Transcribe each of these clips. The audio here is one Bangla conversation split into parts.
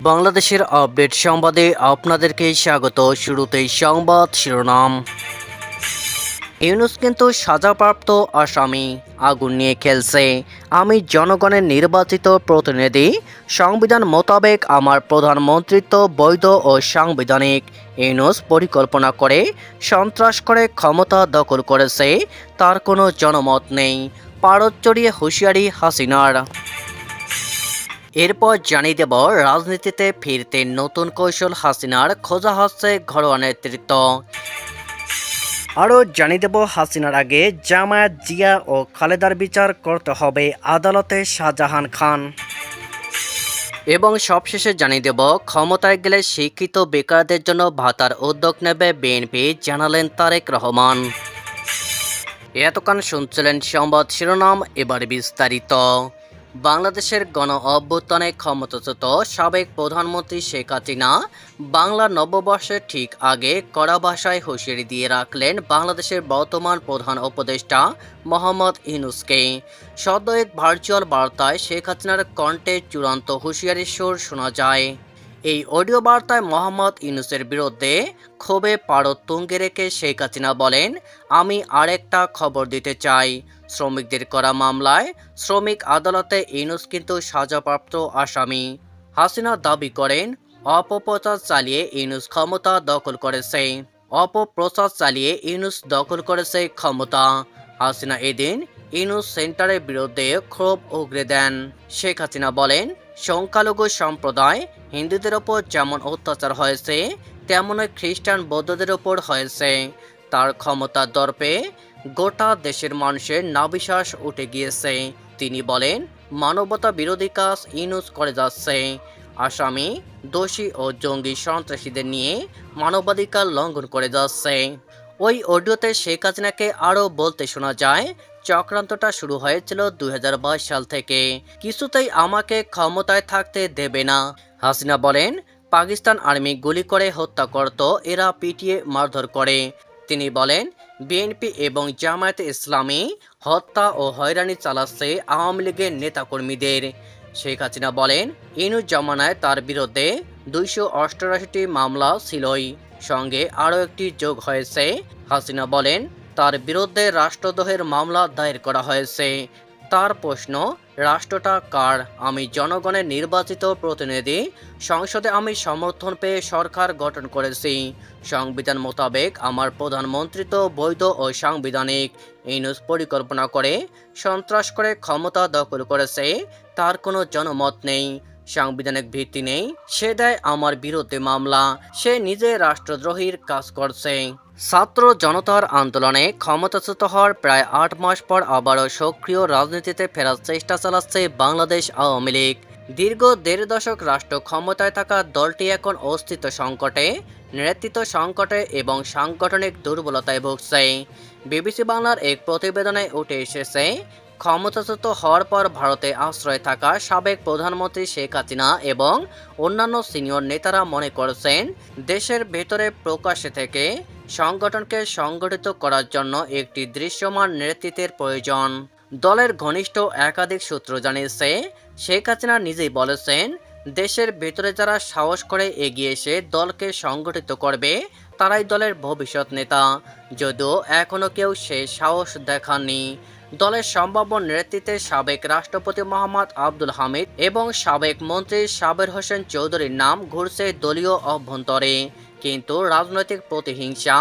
বাংলাদেশের আপডেট সংবাদে আপনাদেরকে স্বাগত। শুরুতেই সংবাদ শিরোনাম। ইউনুস কিন্তু সাজাপ্রাপ্ত আসামি, আগুন নিয়ে খেলছে। আমি জনগণের নির্বাচিত প্রতিনিধি, সংবিধান মোতাবেক আমার প্রধানমন্ত্রিত্ব বৈধ ও সাংবিধানিক। ইউনুস পরিকল্পনা করে সন্ত্রাস করে ক্ষমতা দখল করেছে, তার কোনো জনমত নেই। পারদ চড়িয়ে হুঁশিয়ারি হাসিনার। এরপর জানিয়ে দেব, রাজনীতিতে ফিরতে নতুন কৌশল হাসিনার খোঁজা হচ্ছে ঘরোয়া নেতৃত্ব। আরও জানিয়ে দেব, হাসিনার আগে জামায়াত জিয়া ও খালেদার বিচার করতে হবে আদালতে শাহজাহান খান। এবং সবশেষে জানিয়ে দেব, ক্ষমতায় গেলে শিক্ষিত বেকারদের জন্য ভাতার উদ্যোগ নেবে বিএনপি, জানালেন তারেক রহমান। এতক্ষণ শুনছিলেন সংবাদ শিরোনাম, এবার বিস্তারিত। বাংলাদেশের গণ অভ্যুত্থানে ক্ষমতাচ্যুত সাবেক প্রধানমন্ত্রী শেখ হাসিনা বাংলা নববর্ষের ঠিক আগে কড়া ভাষায় হুঁশিয়ারি দিয়ে রাখলেন বাংলাদেশের বর্তমান প্রধান উপদেষ্টা মোহাম্মদ ইনুসকে সদ্য এক ভার্চুয়াল বার্তায় শেখ হাসিনার কণ্ঠে চূড়ান্ত হুঁশিয়ারির সুর শোনা যায়। এই অডিও বার্তায় মোহাম্মদ ইউনুসের বিরুদ্ধে ক্ষোভে পারদ তুঙ্গে রেখে শেখ হাসিনা বলেন, আমি আরেকটা খবর দিতে চাই। শ্রমিকদের করা মামলায় শ্রমিক আদালতে ইউনুস কিন্তু সাজাপ্রাপ্ত আসামি। হাসিনা দাবি করেন, অপপ্রচার চালিয়ে ইউনুস ক্ষমতা দখল করেছে। অপপ্রচার চালিয়ে ইউনুস দখল করেছে ক্ষমতা। হাসিনা এদিন ইউনুস সেন্টারের বিরুদ্ধে ক্ষোভ উগরে দেন। শেখ হাসিনা বলেন সংখ্যালঘু সম্প্রদায় হিন্দুদের ওপর যেমন অত্যাচার হয়েছে, তেমনই খ্রিস্টান বৌদ্ধদের ওপর হয়েছে। তার ক্ষমতার দর্পে গোটা দেশের মানুষের নাবিশ্বাস উঠে গিয়েছে। তিনি বলেন, মানবতা বিরোধী কাজ ইনুস করে যাচ্ছে। আসামি, দোষী ও জঙ্গি সন্ত্রাসীদের নিয়ে মানবাধিকার লঙ্ঘন করে যাচ্ছে। ওই অডিওতে শেখ হাসিনাকে আরও বলতে শোনা যায় চক্রান্তটা শুরু হয়েছিল দু হাজার বাইশ সাল থেকে। কিছুতেই আমাকে ক্ষমতায় থাকতে দেবে না। হাসিনা বলেন, পাকিস্তান আর্মি গুলি করে হত্যা করত, এরা পিটিয়ে মারধর করে। তিনি বলেন, বিএনপি এবং জামায়াতে ইসলামী হত্যা ও হয়রানি চালাচ্ছে আওয়ামী লীগের নেতাকর্মীদের। শেখ হাসিনা বলেন, ইনু জমানায় তার বিরুদ্ধে দুইশো অষ্টআশিটি মামলা ছিলই। সঙ্গে আরও একটি যোগ হয়েছে। হাসিনা বলেন তার বিরুদ্ধে রাষ্ট্রদ্রোহের মামলা দায়ের করা হয়েছে। তার প্রশ্ন, রাষ্ট্রটা কার? আমি জনগণের নির্বাচিত প্রতিনিধি। সংসদে আমি সমর্থন পেয়ে সরকার গঠন করেছি। সংবিধান মোতাবেক আমার প্রধানমন্ত্রিত্ব বৈধ ও সাংবিধানিক। ইউনুস পরিকল্পনা করে সন্ত্রাস করে ক্ষমতা দখল করেছে। তার কোনো জনমত নেই। সাংবিধানিক ভিত্তি নেই, সে দেয় আমার বিরুদ্ধে মামলা, সে নিজে রাষ্ট্রদ্রোহীর কাজ করছে। ছাত্র জনতার আন্দোলনে ক্ষমতাচ্যুত হওয়ার প্রায় আট মাস পর আবারও সক্রিয় রাজনীতিতে ফেরার চেষ্টা চালাচ্ছে বাংলাদেশ আওয়ামী লীগ। দীর্ঘ দেড় দশক রাষ্ট্র ক্ষমতায় থাকা দলটি এখন অস্তিত্ব সংকটে, নেতৃত্ব সংকটে এবং সাংগঠনিক দুর্বলতায় ভুগছে। বিবিসি বাংলার এক প্রতিবেদনে উঠে এসেছে ক্ষমতাচ্যুত হওয়ার পর ভারতে আশ্রয় থাকা সাবেক প্রধানমন্ত্রী শেখ হাসিনা এবং অন্যান্য সিনিয়র নেতারা মনে করছেন, দেশের ভেতরে প্রকাশ্যে থেকে সংগঠনকে সংগঠিত করার জন্য একটি দৃশ্যমান নেতৃত্বের প্রয়োজন। দলের ঘনিষ্ঠ একাধিক সূত্র জানিয়েছে, শেখ হাসিনা নিজেই বলেছেন, দেশের ভেতরে যারা সাহস করে এগিয়ে এসে দলকে সংগঠিত করবে তারাই দলের ভবিষ্যৎ নেতা। যদিও এখনও কেউ সে সাহস দেখাননি। দলের সম্ভাব্য নেতৃত্বে সাবেক রাষ্ট্রপতি মোহাম্মদ আব্দুল হামিদ এবং সাবেক মন্ত্রী সাবের হোসেন চৌধুরীর নাম ঘুরছে দলীয় অভ্যন্তরে। কিন্তু রাজনৈতিক প্রতিহিংসা,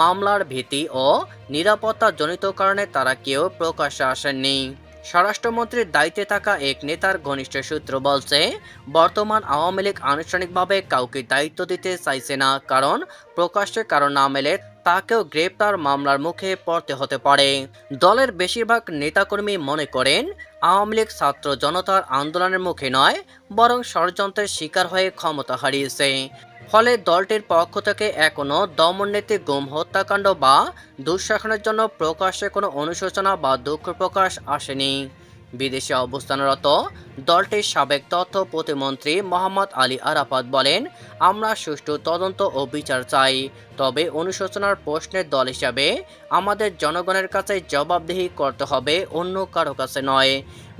মামলার ভীতি ও নিরাপত্তা জনিত কারণে তারা কেউ প্রকাশ্যে আসেননি। স্বরাষ্ট্রমন্ত্রীর দায়িত্বে থাকা এক নেতার ঘনিষ্ঠ সূত্র বলছে, বর্তমান আওয়ামী লীগ আনুষ্ঠানিকভাবে কাউকে দায়িত্ব দিতে চাইছে না, কারণ প্রকাশ্যে কারণ না মেলে তাকেও গ্রেপ্তার মামলার মুখে পড়তে হতে পারে। দলের বেশিরভাগ নেতাকর্মী মনে করেন, আওয়ামী লীগ ছাত্র জনতার আন্দোলনের মুখে নয়, বরং ষড়যন্ত্রের শিকার হয়ে ক্ষমতা হারিয়েছে। ফলে দলটির পক্ষ থেকে এখনও দমননীতি, গুম হত্যাকাণ্ড বা দুঃশাসনের জন্য প্রকাশ্যে কোনো অনুশোচনা বা দুঃখ প্রকাশ আসেনি। বিদেশে অবস্থানরত দলটির সাবেক তথ্য প্রতিমন্ত্রী মোহাম্মদ আলী আরাফাত বলেন, আমরা সুষ্ঠু তদন্ত ও বিচার চাই, তবে অনুশোচনার প্রশ্নের দল হিসাবে আমাদের জনগণের কাছে জবাবদিহি করতে হবে, অন্য কারও কাছে নয়।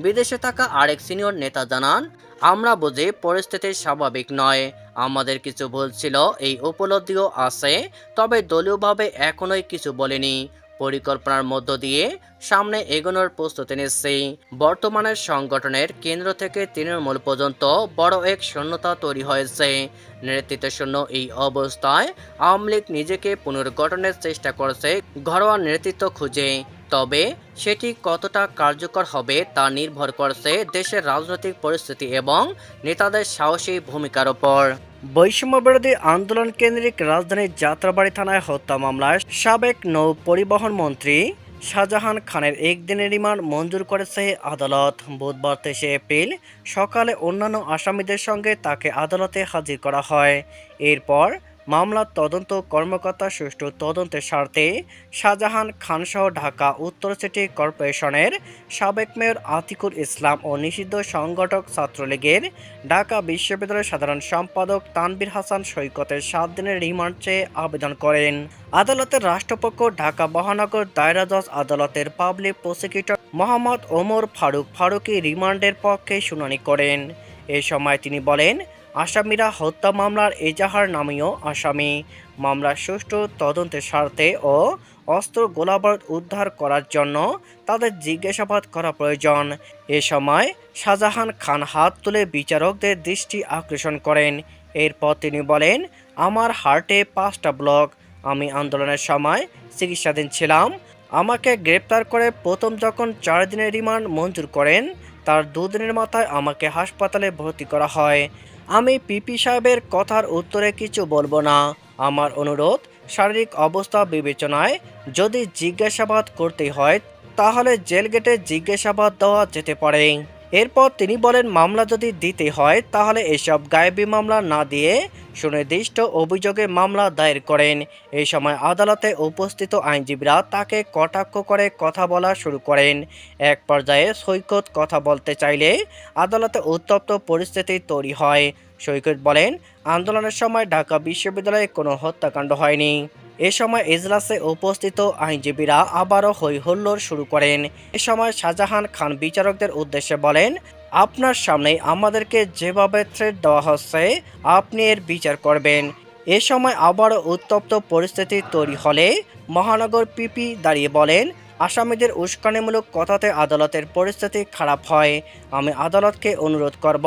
বিদেশে থাকা আরেক সিনিয়র নেতা জানান আমরা বুঝি পরিস্থিতি স্বাভাবিক নয়। আমাদের কিছু ভুল ছিল, এই উপলব্ধিও আছে, তবে দলীয়ভাবে এখনোই কিছু বলিনি। পরিকল্পনার মধ্য দিয়ে সামনে এগোনোর প্রস্তুতি নিচ্ছি। বর্তমানে সংগঠনের কেন্দ্র থেকে তৃণমূল পর্যন্ত বড় এক শূন্যতা তৈরি হয়েছে। নেতৃত্ব শূন্য এই অবস্থায় আওয়ামী লীগ নিজেকে পুনর্গঠনের চেষ্টা করছে, ঘরোয়া নেতৃত্ব খুঁজে। তবে সেটি কতটা কার্যকর হবে তা নির্ভর করছে দেশের রাজনৈতিক পরিস্থিতি এবং নেতাদের সাহসী ভূমিকার ওপর। বৈষম্যবিরোধী আন্দোলন কেন্দ্রিক রাজধানীর যাত্রাবাড়ি থানায় হত্যা মামলায় সাবেক নৌ পরিবহন মন্ত্রী শাহজাহান খানের একদিনের রিমান্ড মঞ্জুর করেছে আদালত। বুধবার তেইশে এপ্রিল সকালে অন্যান্য আসামিদের সঙ্গে তাকে আদালতে হাজির করা হয়। এরপর মামলার তদন্ত কর্মকর্তা সুষ্ঠু তদন্তের স্বার্থে শাহজাহান খানসহ ঢাকা উত্তর সিটি কর্পোরেশনের সাবেক মেয়র আতিকুর ইসলাম ও নিষিদ্ধ সংগঠক ছাত্রলীগের ঢাকা বিশ্ববিদ্যালয়ের সাধারণ সম্পাদক তানবির হাসান সৈকতের সাত দিনের রিমান্ড চেয়ে আবেদন করেন। আদালতের রাষ্ট্রপক্ষ ঢাকা মহানগর দায়রা জজ আদালতের পাবলিক প্রসিকিউটর মোহাম্মদ ওমর ফারুক ফারুকি রিমান্ডের পক্ষে শুনানি করেন। এ সময় তিনি বলেন আসামিরা হত্যা মামলার এজাহার নামীয় আসামি। মামলার সুষ্ঠু তদন্তের স্বার্থে ও অস্ত্র গোলাবারুদ উদ্ধার করার জন্য তাদের জিজ্ঞাসাবাদ করা প্রয়োজন। এ সময় শাহজাহান খান হাত তুলে বিচারকদের দৃষ্টি আকর্ষণ করেন। এরপর তিনি বলেন, আমার হার্টে পাঁচটা ব্লক। আমি আন্দোলনের সময় চিকিৎসাধীন ছিলাম। আমাকে গ্রেপ্তার করে প্রথম যখন চার দিনের রিমান্ড মঞ্জুর করেন, তার দুদিনের মাথায় আমাকে হাসপাতালে ভর্তি করা হয়। আমি পিপি সাহেবের কথার উত্তরে কিছু বলব না। আমার অনুরোধ, শারীরিক অবস্থা বিবেচনায় যদি জিজ্ঞাসাবাদ করতে হয়, তাহলে জেল গেটে জিজ্ঞাসাবাদ দেওয়া যেতে পারে। এরপর তিনি বলেন, মামলা যদি দিতে হয়, তাহলে এসব গায়েবী মামলা না দিয়ে সুনির্দিষ্ট অভিযোগে মামলা দায়ের করেন। এই সময় আদালতে উপস্থিত আইনজীবীরা তাকে কটাক্ষ করে কথা বলা শুরু করেন। এক পর্যায়ে সৈকত কথা বলতে চাইলে আদালতে উত্তপ্ত পরিস্থিতি তৈরি হয়। সৈকত বলেন, আন্দোলনের সময় ঢাকা বিশ্ববিদ্যালয়ে কোনো হত্যাকাণ্ড হয়নি। এ সময় এজলাসে উপস্থিত আইনজীবীরা আবারও হই হুল্লোড় শুরু করেন। এ সময় শাহজাহান খান বিচারকদের উদ্দেশ্যে বলেন, আপনার সামনে আমাদেরকে যেভাবে থ্রেট দেওয়া হচ্ছে, আপনি এর বিচার করবেন। এ সময় আবারও উত্তপ্ত পরিস্থিতি তৈরি হলে মহানগর পিপি দাঁড়িয়ে বলেন, আসামিদের উস্কানিমূলক কথাতে আদালতের পরিস্থিতি খারাপ হয়। আমি আদালতকে অনুরোধ করব,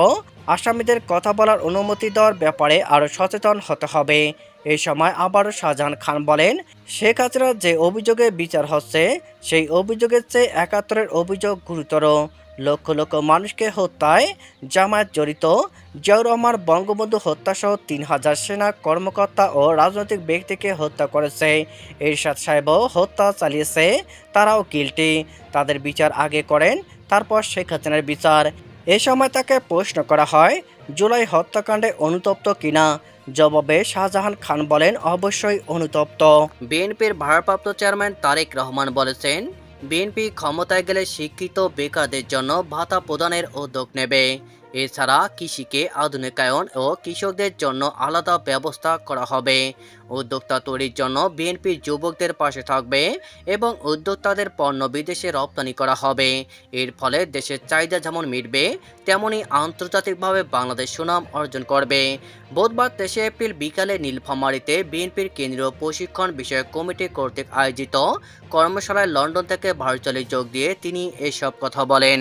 আসামিদের কথা বলার অনুমতি দেওয়ার ব্যাপারে আরও সচেতন হতে হবে। এই সময় আবারও শাহজাহান খান বলেন, শেখ হাসিনার যে অভিযোগে বিচার হচ্ছে, সেই অভিযোগের চেয়ে একাত্তরের অভিযোগ গুরুতর। লক্ষ লক্ষ মানুষকে হত্যায় জামায়াত জড়িত, জিয়াউর রহমান বঙ্গবন্ধু হত্যাসহ তিন হাজার সেনা কর্মকর্তা ও রাজনৈতিক ব্যক্তিকে হত্যা করেছে। এরশাদ সাহেবও হত্যা চালিয়েছে, তারাও গিলটি তাদের বিচার আগে করেন, তারপর শেখ হাসিনার বিচার। এ সময় তাকে প্রশ্ন করা হয়, জুলাই হত্যাকাণ্ডে অনুতপ্ত কিনা? জবাবে শাহজাহান খান বলেন, অবশ্যই অনুতপ্ত। বিএনপির ভারপ্রাপ্ত চেয়ারম্যান তারেক রহমান বলেছেন, বিএনপি ক্ষমতায় গেলে শিক্ষিত বেকারদের জন্য ভাতা প্রদানের উদ্যোগ নেবে। এছাড়া কৃষিকে আধুনিকায়ন ও কৃষকদের জন্য আলাদা ব্যবস্থা করা হবে। উদ্যোক্তা তৈরির জন্য বিএনপির যুবকদের পাশে থাকবে এবং উদ্যোক্তাদের পণ্য বিদেশে রপ্তানি করা হবে। এর ফলে দেশের চাহিদা যেমন মিটবে, তেমনি আন্তর্জাতিকভাবে বাংলাদেশ সুনাম অর্জন করবে। বুধবার তেইশে এপ্রিল বিকালে নীলফামারীতে বিএনপির কেন্দ্রীয় প্রশিক্ষণ বিষয়ক কমিটি কর্তৃক আয়োজিত কর্মশালায় লন্ডন থেকে ভার্চুয়ালি যোগ দিয়ে তিনি এসব কথা বলেন।